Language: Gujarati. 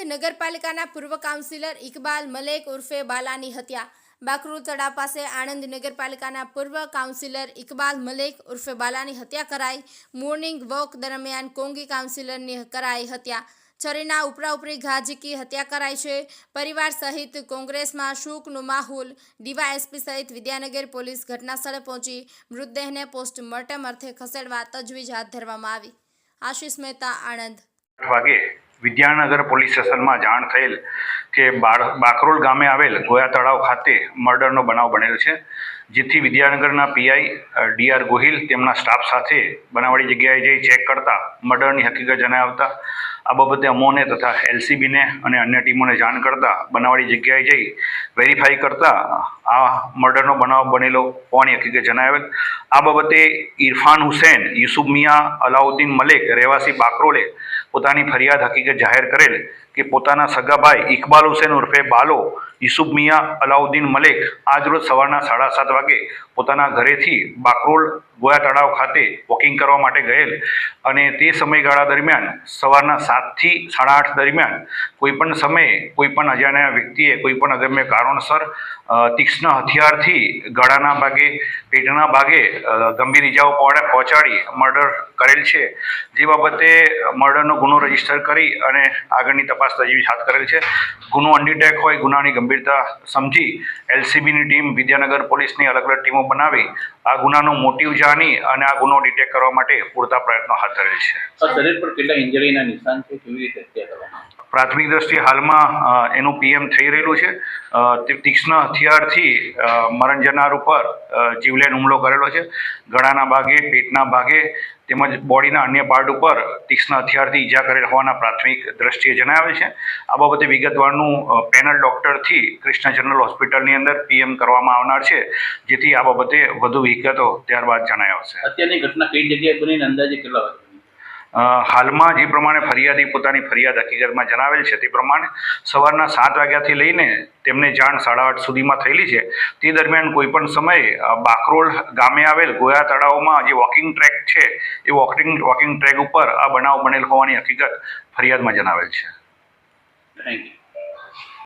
નગરપાલિકાના પૂર્વ કાઉન્સિલર ઇકબાલ મલેક ઉર્ફે બાલાની હત્યા. બાકરોલ તળાવ પાસે આણંદ નગરપાલિકાના પૂર્વ કાઉન્સિલર ઇકબાલ મલેક ઉર્ફે બાલાની હત્યા કરાઈ. મોર્નિંગ વોક દરમિયાન કોંગી કાઉન્સિલરની કરાઈ હત્યા. છરીના ઉપરા ઉપરી ઘા ઝીકી હત્યા કરાઈ છે. પરિવાર સહિત કોંગ્રેસમાં શોકનો માહોલ. ડીવાયએસપી સહિત વિદ્યાનગર પોલીસ ઘટનાસ્થળે પહોંચી. મૃતદેહને પોસ્ટમોર્ટમ અર્થે ખસેડવા તજવીજ હાથ ધરવામાં આવી. આશિષ મહેતા, આણંદ. વાગે વિદ્યાનગર પોલીસ સ્ટેશનમાં જાણ થયેલ કે બાકરોલ ગામે આવેલ ગોયા તળાવ ખાતે મર્ડરનો બનાવ બનેલ છે, જેથી વિદ્યાનગરના પીઆઈ ડીઆર ગોહિલ તેમના સ્ટાફ સાથે બનાવવાળી જગ્યાએ જઈ ચેક કરતા મર્ડરની હકીકત જણાવતા આ બાબતે અમોને તથા એલસીબીને અને અન્ય ટીમોને જાણ કરતા બનાવવાળી જગ્યાએ જઈ વેરીફાઈ કરતા આ મર્ડરનો બનાવ બનેલો હોવાની હકીકત જણાવેલ. આ બાબતે ઇરફાન હુસેન, યુસુફ મિયા, અલાઉદ્દીન મલેક, રહેવાસી બાકરોલે પોતાની ફરિયાદ હકીકત જાહેર કરેલ કે પોતાના સગાભાઈ ઇકબાલ હુસેન ઉર્ફે બાલો યુસુફ મિયા અલાઉદ્દીન મલેક આજરોજ સવારના સાડા સાત વાગે પોતાના ઘરેથી બાકરોલ ગોયા તળાવ ખાતે વોકિંગ કરવા માટે ગયેલ. અને તે સમયગાળા દરમિયાન સવારના સાતથી સાડા આઠ દરમિયાન કોઈપણ સમયે કોઈપણ અજાણ્યા વ્યક્તિએ કોઈપણ અગમ્ય કારણસર તીક્ષ્ણ હથિયારથી ગળાના ભાગે, પેટના ભાગે ગંભીર ઇજાઓ પહોંચા- પહોંચાડી મર્ડર કરેલ છે. જે બાબતે મર્ડરનો ગુનો રજિસ્ટર કરી અને આગળની તપાસ તજવીજ હાથ કરેલ છે. ગુનો અનડિટેક હોય, ગુનાની ગંભીરતા સમજી એલસીબીની ટીમ વિદ્યાનગર પોલીસની અલગ અલગ ટીમો બનાવી, આ ગુનાનો મોટિવ જાણી અને આ ગુનો ડિટેક્ટ કરવા માટે પૂરતા પ્રયત્નો હાથ ધરેલ છે શરીર પર કેટલા ઇન્જરીના નિશાન છે કેવી રીતે હત્યા કરવામાં? પ્રાથમિક દ્રષ્ટિએ હાલમાં એનું પીએમ થઈ રહેલું છે. તે તીક્ષ્ણ હથિયારથી મરણ જનાર ઉપર જીવલેણ હુમલો કરેલો છે. ગળાના ભાગે, પેટના ભાગે તેમજ બોડીના અન્ય પાર્ટ ઉપર તીક્ષ્ણ હથિયારથી ઈજા કરેલ હોવાના પ્રાથમિક દ્રષ્ટિએ જણાવે છે. આ બાબતે વિગતવારનું પેનલ ડૉક્ટરથી કૃષ્ણ જનરલ હોસ્પિટલની અંદર પીએમ કરવામાં આવનાર છે, જેથી આ બાબતે વધુ વિગતો ત્યારબાદ જણાય આવશે. અત્યારની ઘટના કઈ જગ્યાએ બની અંદાજે કેટલા વાગે? હાલમાં જે પ્રમાણે ફરિયાદી પોતાની ફરિયાદ હકીકતમાં જણાવેલ છે, તે પ્રમાણે સવારના સાત વાગ્યાથી લઈને તેમને જાણ સાડા આઠ સુધીમાં થયેલી છે. તે દરમિયાન કોઈપણ સમયે બાકરોલ ગામે આવેલ ગોયા તળાવમાં જે વોકિંગ ટ્રેક છે, એ વોકિંગ વોકિંગ ટ્રેક ઉપર આ બનાવ બનેલ હોવાની હકીકત ફરિયાદમાં જણાવેલ છે. Thank you